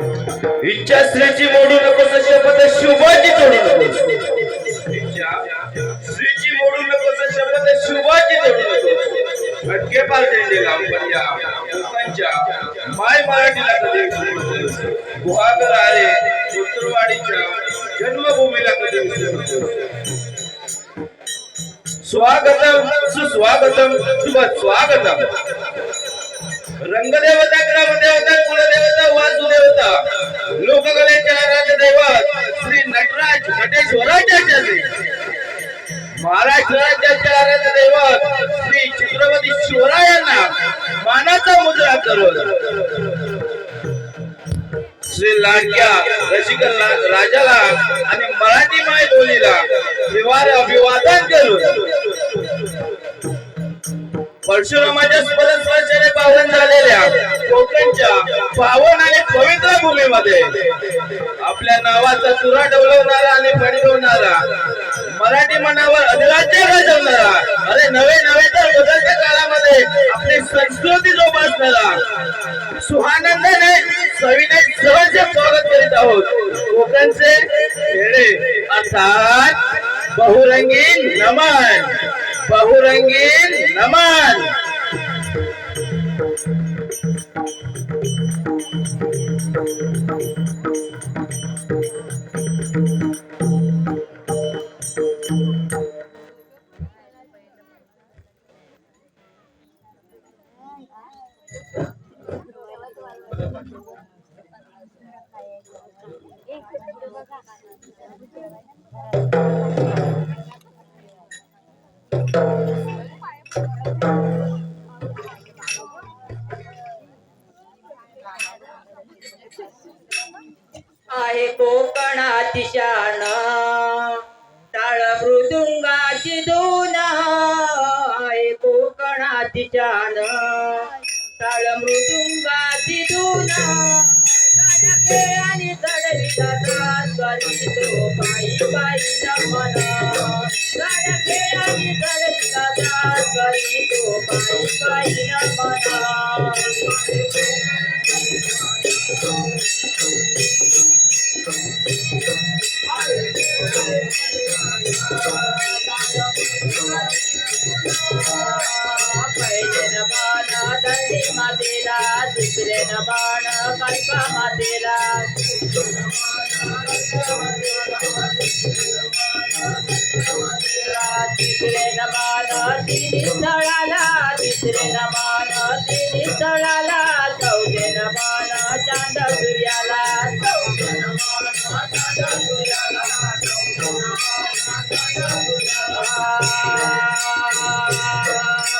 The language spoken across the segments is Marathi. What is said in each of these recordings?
इच्छा स्त्रीची मोडू नकोस शपथ शुभाची तोडू नकोस श्रीची मोडू नकोस शपथ शुभाची तोडू नकोस अटके पार झेंडेला पण लोकांच्या. माय मराठीला कधी गुहागर आले उत्तरवाडीच्या जन्मभूमीला कधी स्वागतम सुस्वागतम शुभ स्वागतम रंगदेवता ग्रामदेवता लोककलेचे आराध्य दैवत श्री नटराज नटेश्वराच्या महाराष्ट्र राज्याचे आराध्य दैवत श्री छत्रपती शिवरायांना मानाचा मुद्रा करून. श्री लाडक्या रसिक राजाला आणि मराठी माय बोलीला विवार अभिवादन करून. परशुरामाच्या स्पर्शाने पावन झालेल्या कोकणच्या पावन आणि पवित्र भूमीमध्ये आपल्या नावाचा चुरा डवलवणारा आणि फडकवणारा मराठी मनावर अधिराज्य गाजवणारा अरे नवे नवे तर बदलच्या काळामध्ये आपली संस्कृती जोपासणारा सुहानंदाने सविनय सहज स्वागत करीत आहोत. कोकणचे खेळे अर्थात बहुरंगीन नमन बहुरंगीन नमन. आहे कोकणाची शान. टाळ मृदुंगाची दोन आहे कोकणाची शान. टाळ मृदुंगाची धून गाडगे आणि चढविता पायी पायी पायी पायी कल्पा मातेला तिसरे न बाण स्थळाला तिसरे स्थळाला चौथे चांद सूर्याला चौथे चांद सूर्याला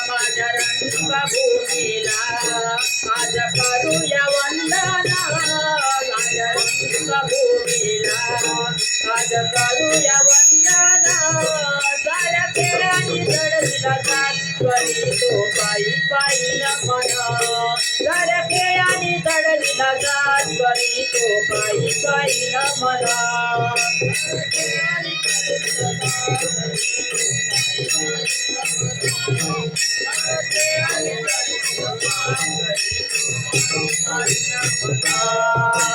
माझ्या रंगभूमीला आज करूया वंदना. करूया वंदना साऱ्या खेळाने चढविला सात्वरी तो पायी पायी नमन साऱ्या खेळाने चढविला सात्वरी तो पायी पायी नमन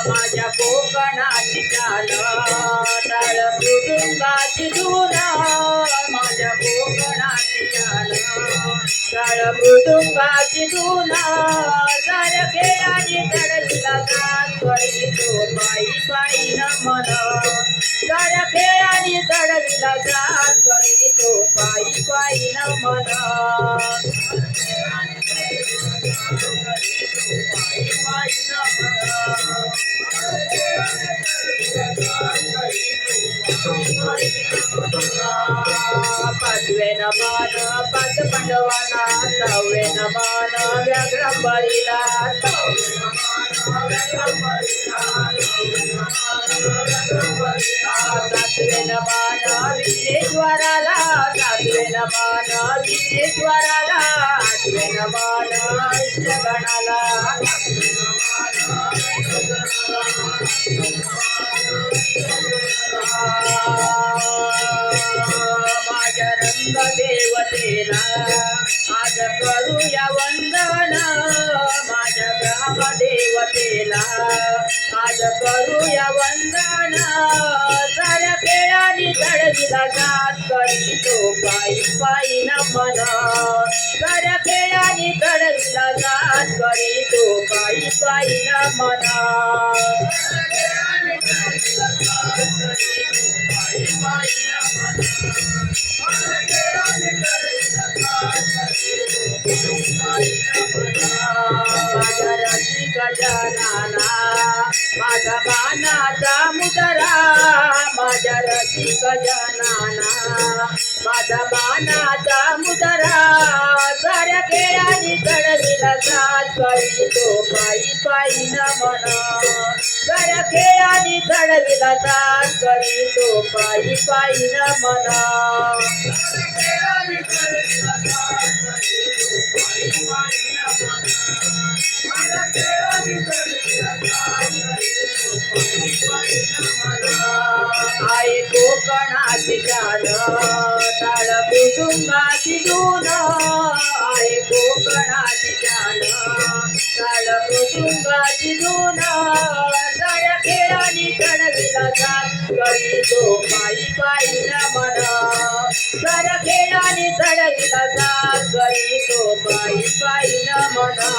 माझ्या कोकणाची चाल टाळ मृदुंगाची धून माझ्या कोकणाची चाल टाळ मृदुंगाची धून सारखे आणि चढविला तो पायी पायी नमन सारखे आणि चढविला सात्वरी तो पायी पाचवे नमान पाच पांडवाना सहावे नमान व्याघ्रंबरीला सातवे नमान सातवे नमान विघ्नेश्वराला आठवे नमान गणाला माझ्या रंग देवतेला आज करूया वंदन. माझ्या ग्राम देवतेला आज आज करूया वंदन. साऱ्या खेळाने चढविला जात करी तो पायी पायी नमन साऱ्या खेळाने चढविला जात करी तो पायी पायी नमन माझ्या रसिक माझा मानाचा मुदरा माझ्या रसिक जनाना माझा मानाचा मुदरा. साऱ्या खेळाने चढविला सात करी तो पायी पायी न म्हणा साऱ्या खेळाने चढविला सात करी तो पायी पायी न म्हणा कोकणाची जान ताळ कुटुंबाची धून आहे कोकणाची जान ताळ कुटुंबाची धून साऱ्या खेळाने चढविला जात. करी तो पायी पायी न म्हणा साऱ्या खेळाने चढविला जात. करी तो पायी पायी न म्हणा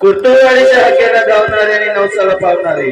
कुर्तुवाडीच्या हाकेला धावणारे आणि नवसाला पावणारे?